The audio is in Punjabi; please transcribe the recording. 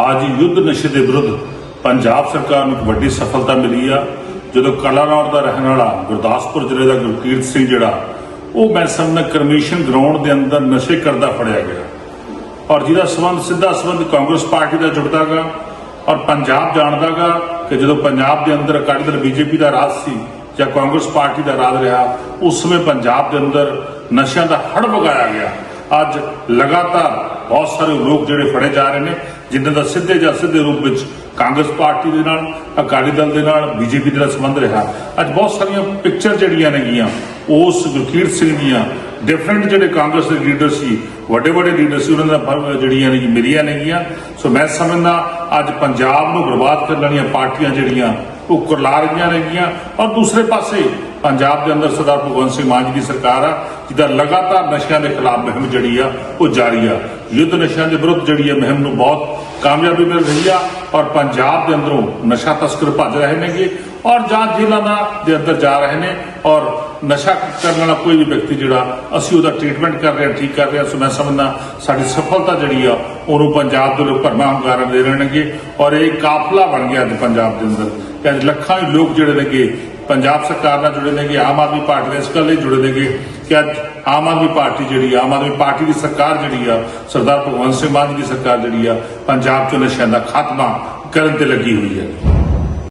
ਅੱਜ ਯੁੱਧ ਨਸ਼ੇ ਦੇ ਵਿਰੁੱਧ ਪੰਜਾਬ ਸਰਕਾਰ ਨੂੰ ਇੱਕ ਵੱਡੀ ਸਫਲਤਾ ਮਿਲੀ ਆ। ਜਦੋਂ ਕਲਾਨੌਰ ਦਾ ਰਹਿਣ ਵਾਲਾ ਗੁਰਦਾਸਪੁਰ ਜ਼ਿਲ੍ਹੇ ਦਾ ਗੁਰਕੀਰਤ ਸਿੰਘ ਜਿਹੜਾ, ਉਹ ਮੈਂ ਸਮਝਦਾ ਕਰਮਿਸ਼ਨ ਗਰਾਊਂਡ ਦੇ ਅੰਦਰ ਨਸ਼ੇ ਕਰਦਾ ਫੜਿਆ ਗਿਆ। ਔਰ ਜਿਹਦਾ ਸਬੰਧ, ਸਿੱਧਾ ਸਬੰਧ ਕਾਂਗਰਸ ਪਾਰਟੀ ਦਾ ਜੁੜਦਾਗਾ ਔਰ ਪੰਜਾਬ ਜਾਣਦਾਗਾ ਕਿ ਜਦੋਂ ਪੰਜਾਬ ਦੇ ਅੰਦਰ ਅਕਾਲੀ ਦਲ ਬੀਜੇਪੀ ਦਾ ਰਾਜ ਸੀ ਜਾਂ ਕਾਂਗਰਸ ਪਾਰਟੀ ਦਾ ਰਾਜ ਰਿਹਾ, ਉਸ ਸਮੇਂ ਪੰਜਾਬ ਦੇ ਅੰਦਰ ਨਸ਼ਿਆਂ ਦਾ ਹੜ ਵਗਾਇਆ ਗਿਆ। ਅੱਜ ਲਗਾਤਾਰ ਬਹੁਤ ਸਾਰੇ ਲੋਕ ਜਿਹੜੇ ਫੜੇ ਜਾ ਰਹੇ ਨੇ ਜਿਨ੍ਹਾਂ ਦਾ ਸਿੱਧੇ ਜਾਂ ਸਿੱਧੇ ਰੂਪ ਵਿੱਚ ਕਾਂਗਰਸ ਪਾਰਟੀ ਦੇ ਨਾਲ, ਅਕਾਲੀ ਦਲ ਦੇ ਨਾਲ, ਬੀਜੇਪੀ ਦੇ ਨਾਲ ਸੰਬੰਧ ਰਿਹਾ। ਅੱਜ ਬਹੁਤ ਸਾਰੀਆਂ ਪਿਕਚਰ ਜਿਹੜੀਆਂ ਨੇਗੀਆਂ, ਉਸ ਗੁਰਕੀਰਤ ਸਿੰਘ ਦੀਆਂ ਡਿਫਰੈਂਟ ਜਿਹੜੇ ਕਾਂਗਰਸ ਦੇ ਲੀਡਰ ਸੀ ਵੱਡੇ ਵੱਡੇ ਲੀਡਰ ਸੀ, ਉਹਨਾਂ ਦਾ ਫ਼ਰਕ ਜਿਹੜੀਆਂ ਨੇ ਮਿਲੀਆਂ ਨੇਗੀਆਂ। ਸੋ ਮੈਂ ਸਮਝਦਾ ਅੱਜ ਪੰਜਾਬ ਨੂੰ ਬਰਬਾਦ ਕਰਨ ਵਾਲੀਆਂ ਪਾਰਟੀਆਂ ਜਿਹੜੀਆਂ, ਉਹ ਕੁਰਲਾ ਰਹੀਆਂ ਨੇਗੀਆਂ। ਔਰ ਦੂਸਰੇ ਪਾਸੇ ਪੰਜਾਬ ਦੇ ਅੰਦਰ ਸਰਦਾਰ ਭਗਵੰਤ ਸਿੰਘ ਮਾਨ ਜੀ ਦੀ ਸਰਕਾਰ ਆ, ਜਿਹਦਾ ਲਗਾਤਾਰ ਨਸ਼ਿਆਂ ਦੇ ਖਿਲਾਫ ਮੁਹਿੰਮ ਜਿਹੜੀ ਆ, ਉਹ ਜਾਰੀ ਆ। ਯੁੱਧ ਨਸ਼ਿਆਂ ਦੇ ਵਿਰੁੱਧ ਜਿਹੜੀ ਆ ਮੁਹਿੰਮ ਨੂੰ ਬਹੁਤ ਕਾਮਯਾਬੀ ਮਿਲ ਰਹੀ ਆ ਔਰ ਪੰਜਾਬ ਦੇ ਅੰਦਰੋਂ ਨਸ਼ਾ ਤਸਕਰ ਭੱਜ ਰਹੇ ਨੇਗੇ ਔਰ ਜਾਂ ਜ਼ਿਲ੍ਹਾ ਦਾ ਦੇ ਅੰਦਰ ਜਾ ਰਹੇ ਨੇ ਔਰ ਨਸ਼ਾ ਕਰਨ ਵਾਲਾ ਕੋਈ ਵੀ ਵਿਅਕਤੀ ਜਿਹੜਾ, ਅਸੀਂ ਉਹਦਾ ਟ੍ਰੀਟਮੈਂਟ ਕਰ ਰਹੇ ਹਾਂ, ਠੀਕ ਕਰ ਰਹੇ ਹਾਂ। ਸੋ ਮੈਂ ਸਮਝਦਾ, ਸਾਡੀ ਸਫਲਤਾ ਜਿਹੜੀ ਆ, ਉਹਨੂੰ ਪੰਜਾਬ ਦੇ ਲੋਕ ਭਰਮਾ ਹੁੰਗਾਰਾ ਦੇ ਰਹੇ ਨੇਗੇ ਔਰ ਇਹ ਕਾਫਲਾ ਬਣ ਗਿਆ ਅੱਜ ਪੰਜਾਬ ਦੇ ਅੰਦਰ। ਕਿ ਅੱਜ ਲੱਖਾਂ ਹੀ ਲੋਕ ਜਿਹੜੇ ਨੇਗੇ ਪੰਜਾਬ ਸਰਕਾਰ ਨਾਲ ਜੁੜੇ ਨੇਗੇ ਆਮ ਆਦਮੀ ਪਾਰਟੀ ਨਾਲ ਇਸ ਗੱਲ ਲਈ ਜੁੜੇ ਨੇਗੇ ਕਿ ਅੱਜ ਆਮ ਆਦਮੀ ਪਾਰਟੀ ਜਿਹੜੀ ਆ, ਆਮ ਆਦਮੀ ਪਾਰਟੀ ਦੀ ਸਰਕਾਰ ਜਿਹੜੀ ਆ ਸਰਦਾਰ ਭਗਵੰਤ ਸਿੰਘ ਮਾਨ ਜੀ ਦੀ ਸਰਕਾਰ ਜਿਹੜੀ ਆ ਪੰਜਾਬ 'ਚ ਨਸ਼ਿਆਂ ਦਾ ਖਾਤਮਾ ਕਰਨ ਤੇ ਲੱਗੀ ਹੋਈ ਹੈ।